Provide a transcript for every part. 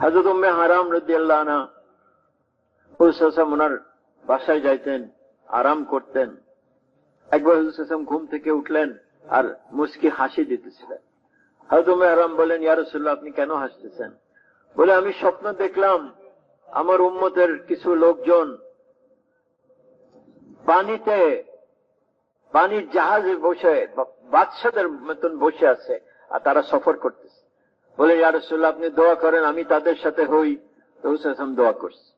হাজরত উম্মে হারাম রদিয়াল্লাহ হুসাম ওনার বাসায় যাইতেন, আরাম করতেন। একবার হুসাম ঘুম থেকে উঠলেন আর মুস্কি হাসি দিতেছিলেন। হয়তো উম্মে হারাম বলেন ইয়ারসুল্লাহ আপনি কেন হাসতেছেন? বলে, আমি স্বপ্ন দেখলাম আমার উম্মতের কিছু লোকজন পানিতে, পানির জাহাজে বসে বাদশাদের মতন বসে আছে আর তারা সফর করতেছে। বলে ইয়ারসুল্লাহ আপনি দোয়া করেন, আমি তাদের সাথে হই। তো হুসাম দোয়া করছে।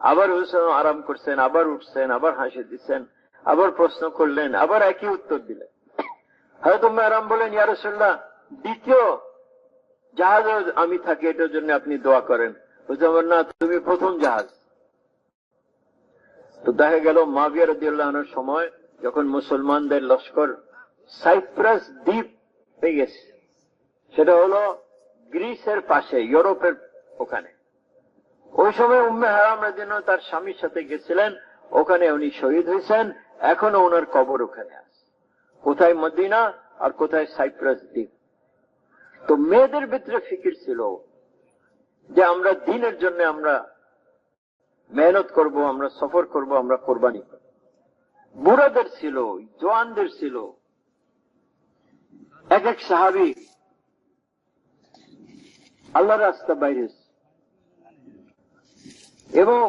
আবার হুসাম আরাম করছেন, আবার উঠছেন, আবার হাসি দিচ্ছেন, আবার প্রশ্ন করলেন, আবার একই উত্তর দিলেন। হয়তো আরাম বলেন ইয়ারসুল্লাহ দ্বিতীয় জাহাজ আমি থাকি, এটার জন্য আপনি দোয়া করেন। হুসাম না, তুমি প্রথম জাহাজ। তো দেখা গেল, মাবিয়া রদিউল্লাহর সময় যখন মুসলমানদের লস্কর সাইপ্রাস দ্বীপ পেয়ে গেছে, সেটা হলো গ্রিসের পাশে, ইউরোপের ওখানে। ওই সময় উম্মে হারাম রাদিন তার স্বামীর সাথে গেছিলেন। ওখানে উনি শহীদ হয়েছেন। এখনও ওনার কবর ওখানে আছে। কোথায় মদিনা আর কোথায় সাইপ্রাস দ্বীপ। তো মেয়েদের ভিতরে ফিকির ছিল যে আমরা দিনের জন্য আমরা মেহনত করব, আমরা সফর করব, আমরা কোরবানি করব। বুড়াদের ছিল, জোয়ানদের ছিল। এক এক সাহাবি আল্লাহ রাস্তা বাইরে এবং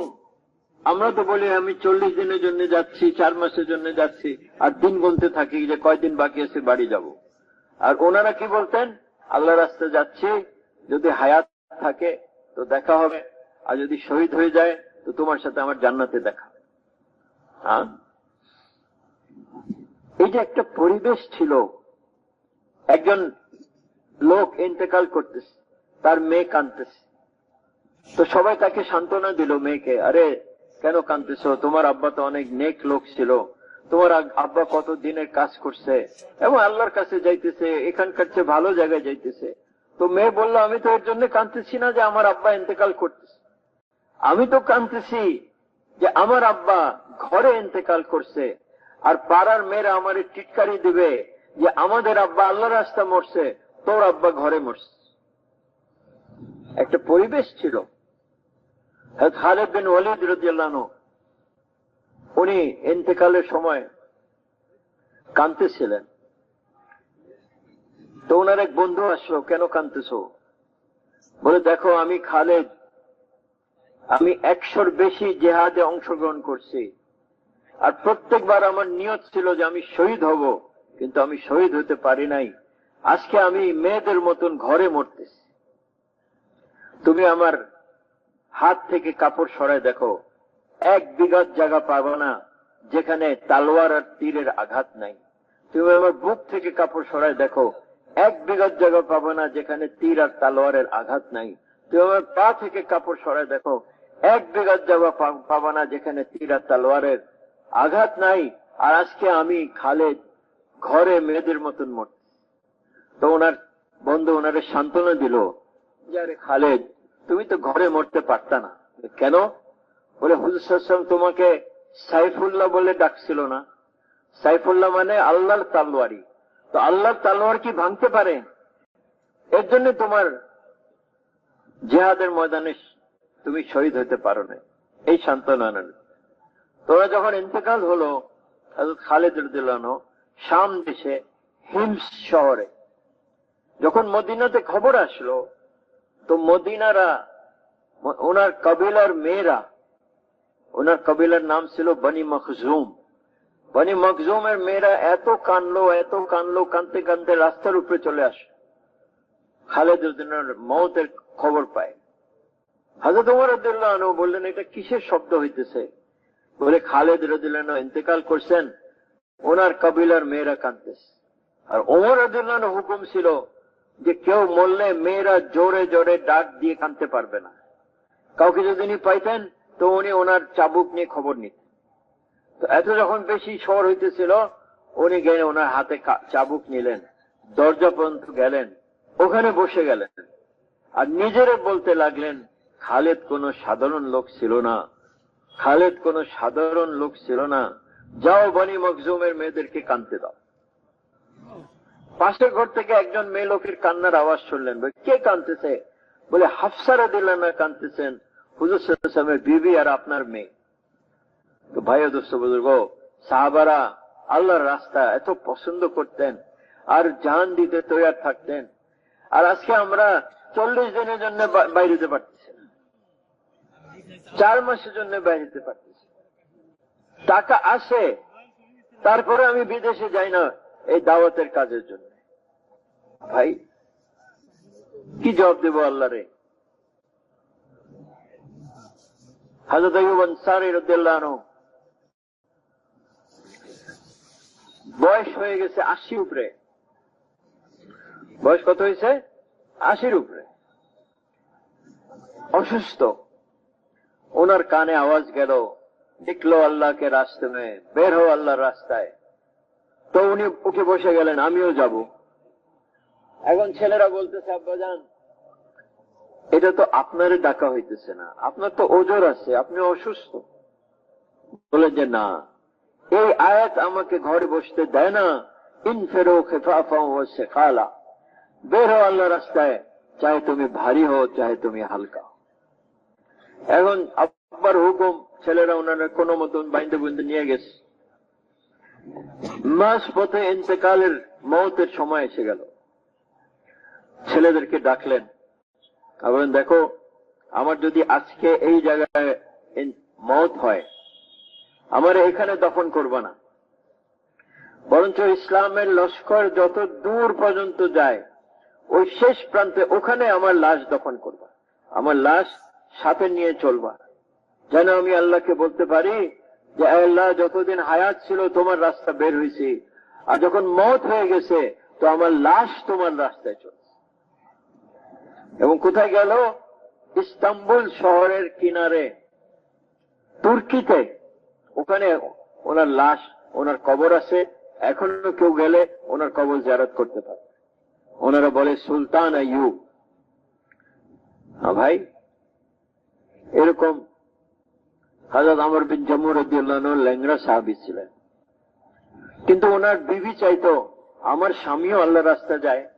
আমরা তো বলি, আমি চল্লিশ দিনের জন্য যাচ্ছি, চার মাসের জন্য যাচ্ছি, আর দিন গুনতে থাকি যে কয়দিন বাকি আছে বাড়ি যাব। আর ওনারা কি বলতেন? আল্লাহ রাস্তা যাচ্ছি, যদি হায়াত থাকে তো দেখা হবে, আর যদি শহীদ হয়ে যায় তো তোমার সাথে আমার জান্নাতে দেখা। হ্যাঁ? এই যে একটা পরিবেশ ছিল, একজন লোক ইন্তেকাল করতেছে। তার মেয়ে কাঁদতেছে। তো সবাই তাকে সান্ত্বনা দিল মেয়েকে, আরে, কেন কাঁদতেছ? তোমার আব্বা তো অনেক নেক লোক ছিল। তোমার আব্বা কত দিনের কাজ করছে? এবং আল্লাহর কাছে যাইতেছে, এখানকার চেয়ে ভালো জায়গায় যাইতেছে। তো মেয়ে বলল, আমি তো এর জন্য কাঁদতেছি না যে আমার আব্বা ইন্তেকাল করতেছে। আমি তো কাঁদতেছি যে আমার আব্বা ঘরে ইন্তেকাল করছে। আর পাড়ার মেয়েরা আমার টিটকারি দিবে যে আমাদের আব্বা আল্লাহ রাস্তা মরছে, তোর আব্বা ঘরে মরছে। একটা পরিবেশ ছিল। খালেদ ওয়ালিদ রাদিয়াল্লাহু উনি ইন্তেকালের সময় কাঁদতেছিলেন। তো ওনার এক বন্ধু আসলো, কেন কাঁদতেছো? বলে, দেখো, আমি খালেদ, আমি একশোর বেশি জেহাদে অংশগ্রহণ করছি। আর প্রত্যেকবার আমার নিয়ত ছিল যে আমি শহীদ হব, কিন্তু আমি শহীদ হতে পারি নাই। আজকে আমি মেয়েদের মতন ঘরে মরতেছি। তুমি আমার হাত থেকে কাপড় সরায় দেখো। এক বিঘাত জায়গা পাবো না, যেখানে তালোয়ার আর তীরের আঘাত নাই। তুমি আমার বুক থেকে কাপড় সরায় দেখো। এক বিঘাত জায়গা পাবো না, যেখানে তীর আর তালোয়ারের আঘাত নাই। তুমি আমার পা থেকে কাপড় সরায় দেখো। এক বিঘাত জায়গা পাবো না, যেখানে তীর আর তালোয়ারের আঘাত নাই। আর আজকে আমি খালেদ ঘরে মেয়েদের মতন মরতে তো ওনার বন্ধু ওনারে সান্ত্বনা দিল খালেদ, তুমি তো ঘরে মরতে পারতা না। কেন? বলে হুজুর তোমাকে সাইফুল্লাহ বলে ডাকছিল না। সাইফুল্লাহ মানে আল্লাহর তালোয়ারি তো আল্লাহর তালোয়ার কি ভাঙতে পারে? এর জন্য তোমার জেহাদের ময়দানে তুমি শহীদ হতে পারো না। এই সান্ত্বনা তোরা যখন ইন্তেকাল হলো খালেদ শাম দেশে হিমস শহরে, যখন মদিনাতে খবর আসলো তো মদিনারা ওনার কবিলার মেয়েরা ওনার কবিলার নাম ছিল বনি মখজুম বনি মখজুমের মেয়েরা এত কানলো এত কানলো কানতে কানতে রাস্তার উপরে চলে আসে খালেদ উদ্দিনের মৌতের খবর পায় হাজরত উমর রদুল্লাহ বললেন এটা কিসের শব্দ হইতেছে বলে খালেদ রদুল্লাহ ইন্তেকাল করছেন ওনার কবিলার মেয়েরা কানতেছে আর ওমর রদুল্লাহ হুকুম ছিল যে কেউ মরলে মেয়েরা জোরে জোরে ডাক দিয়ে কানতে পারবে না। কাউকে যদি উনি পাইতেন, তো উনি ওনার চাবুক নিয়ে খবর নিতেন। তো এত যখন বেশি শহর হইতেছিল, উনি গেলে ওনার হাতে চাবুক নিলেন, দরজা পর্যন্ত গেলেন, ওখানে বসে গেলেন। আর নিজেরে বলতে লাগলেন, খালেদ কোনো সাধারণ লোক ছিল না। খালেদ কোনো সাধারণ লোক ছিল না। যাও বনি মকজুমের মেয়েদেরকে কানতে দাও। পাশের ঘর থেকে একজন মেয়ে লোকের কান্নার আওয়াজ শুনলেন। কে কানতেছে বলে, হাফসারা দিল্লা না কানতেছেন হুজুর সাল্লামের বিবি আর আপনার মেয়ে। তো ভাই দোস্ত, বুজুর্গ, সাহাবারা আল্লাহর রাস্তা এত পছন্দ করতেন আর জান দিতে তৈরি থাকতেন। আর আজকে আমরা চল্লিশ দিনের জন্য বাইরে যেতে পারতেছি। চার মাসের জন্য বাইরে যেতে পারতেছি টাকা আসে, তারপরে আমি বিদেশে যাই না, এই দাওয়াতের কাজের জন্য। ভাই, কি জবাব দেবো আল্লাহ রে আইয়ুব আনসারী বয়স হয়ে গেছে আশি উপরে। বয়স কত হয়েছে? আশির উপরে। অসুস্থ। ওনার কানে আওয়াজ গেল, দেখল আল্লাহকে রাস্তে মে বের হো আল্লাহর রাস্তায়। তো উনি উঠে বসে গেলেন, আমিও যাব। এখন ছেলেরা বলতেছে আব্বাজান এটা তো আপনারে ডাকা হইতেছে না। আপনার তো ওজোর আছে, আপনি অসুস্থ। বলে যে, না। এই আয়াত আমাকে ঘরে বসতে দেয় না। ইন ফেরো খেফাফা শেখালা। বের হো আল্লাহ রাস্তায়। চাহে তুমি ভারী হো চাহে তুমি হালকা। হও। এখন আব্বার হুকুম, ছেলেরা ওনারা কোনো মতন বাইন্দে বুন্দে নিয়ে গেছে। মাস পথে ইন্তেকালের মৌতের সময় এসে গেল। ছেলেদেরকে ডাকলেন। বলেন দেখো, আমার যদি আজকে এই জায়গায় মত হয়, আমার এখানে দফন করবা না। বরঞ্চ ইসলামের লস্কর যত দূর পর্যন্ত যায়, ওই শেষ প্রান্তে ওখানে আমার লাশ দফন করবা। আমার লাশ সাথে নিয়ে চলবা। যেন আমি আল্লাহকে বলতে পারি যে আল্লাহ, যতদিন হায়াত ছিল, তোমার রাস্তা বের হয়েছি আর যখন মত হয়ে গেছে, তো আমার লাশ তোমার রাস্তায় চলছে এবং কোথায় গেল? ইস্তাম্বুল শহরের কিনারে, তুর্কিতে। ওখানে ওনার লাশ, ওনার কবর আছে। এখনও কেউ গেলে ওনার কবর জারাত করতে পারে ওনারা বলে, সুলতান আইয়ুব। হ্যাঁ ভাই, এরকম হাজরত আমর বিন জম্মু রদিউল্লাহ ল্যাংরা সাহাবি ছিলেন। কিন্তু ওনার বিবি চাইতো, আমার স্বামীও আল্লাহ রাস্তা যায়।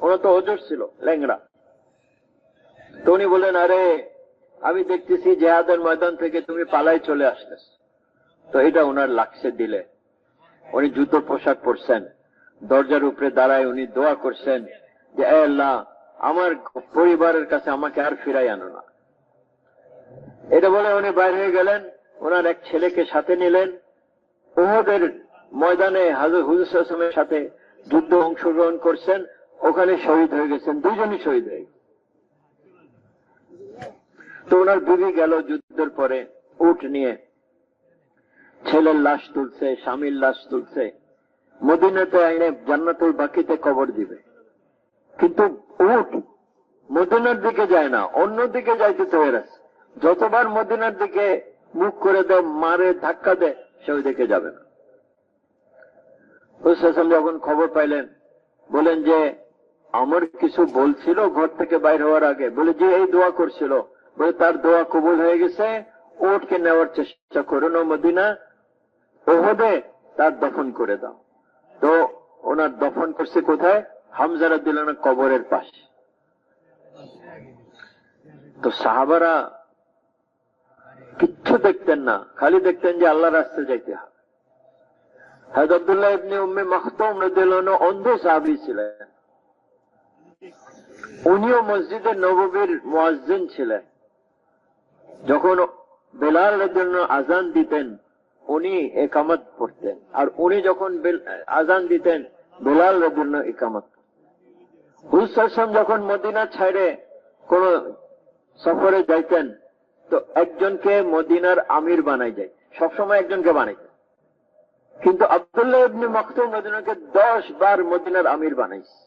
ওনার তো ওজোর ছিল ল্যাংরা তো উনি বলেন আরে, আমি দেখতেছি জেহাদের ময়দান থেকে তুমি পালাই চলে আসতেছ। তো এটা ওনার লাগছে দিলে। উনি যুদ্ধ পোশাক পরছেন। দরজার উপরে দাঁড়ায় উনি দোয়া করছেন যে আল্লাহ, আমার পরিবারের কাছে আমাকে আর ফিরাই আনো না। এটা বলে উনি বাইর হয়ে গেলেন। ওনার এক ছেলেকে সাথে নিলেন। ওহদের ময়দানে হাজর হুজুর সাথে যুদ্ধ অংশগ্রহণ করছেন। ওখানে শহীদ হয়ে গেছেন। দুজনই শহীদ হয়ে গেছেন। তো ওনার বিবি গেল যুদ্ধের পরে উঠ নিয়ে। ছেলের লাশ তুলছে, স্বামীর লাশ তুলছে। মদিনাতে আইনে জান্নাতুল বাকিতে কবর দিবে। কিন্তু উঠ মদিনার দিকে যায় না, অন্য দিকে যাইতে তৈরি আছে যতবার মদিনার দিকে মুখ করে দেয়, মারে, ধাক্কা দেয়, সে ওই দিকে যাবে না। হুসাম যখন খবর পাইলেন, বলেন যে, আমার কিছু বলছিল ঘর থেকে বাইর হওয়ার আগে, বলে যে, এই দোয়া করছিল বলে তার দোয়া কবুল হয়ে গেছে ওটকে নেওয়ার চেষ্টা করো না মদিনা। ওহদে তার দফন করে দাও। তো ওনার দফন করছে কোথায়? হামজারা দিলানা কবরের পাশে। তো সাহাবারা কিচ্ছু দেখতেন না, খালি দেখতেন যে আল্লাহ রাস্তা যাইতে হবে। হাজ আবদুল্লাহ ইবনে উম্মে মাখতুম রাদিয়াল্লাহু অন্ধ সাহাবী ছিলেন। উনিও মসজিদে নববীর মুয়াজ্জিন ছিলেন। যখন বেলাল রাদিয়াল্লাহু আনহু আজান দিতেন, উনি একামত পড়তেন। আর উনি যখন আজান দিতেন বেলাল রাদিয়াল্লাহু আনহু একামত হুসাম যখন মদিনা ছাড়ে কোন সফরে যাইতেন, তো একজনকে মদিনার আমির বানাই যায়। সবসময় একজনকে বানাইতেন কিন্তু আবদুল্লাহ ইবনে মখতুম মদিনাকে দশ বার মদিনার আমির বানাইছে।